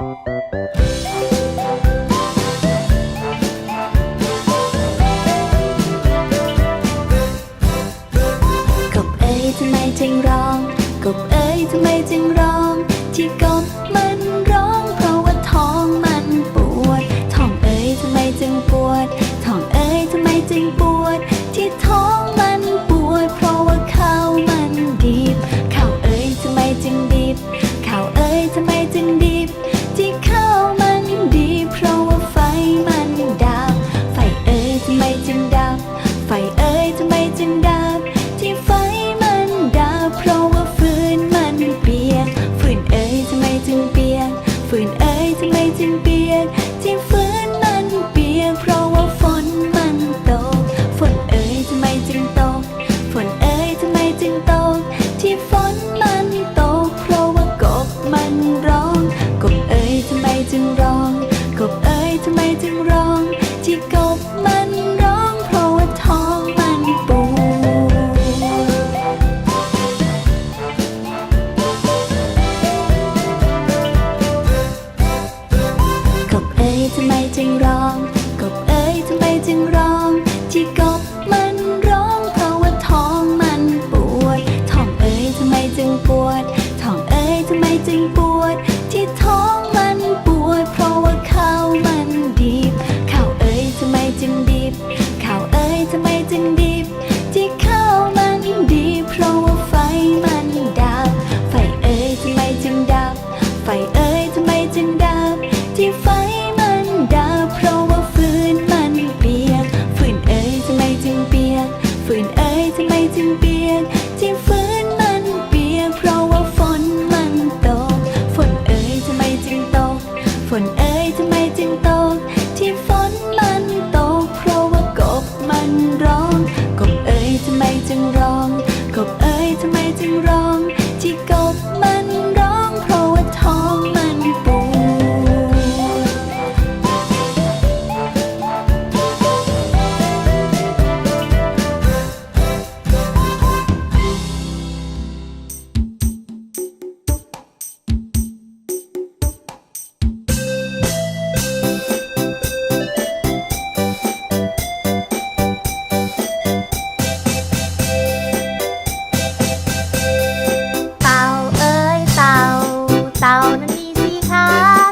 กบเอ้ยทำไมจึงร้อง กบเอ้ยทำไมจึงร้อง ที่กบมันร้อง เพราะว่าท้องมันปวด ท้องเอ้ยทำไมจึงปวด ท้องเอ้ยทำไมจึงปวด ที่ท้องมันปวด เพราะว่าข้าวมันดิบข้าวเอ้ยทำไมจึงดิบข้าวเอ้ยทำไมจึง ทำไมจึงร้องกบเอ 好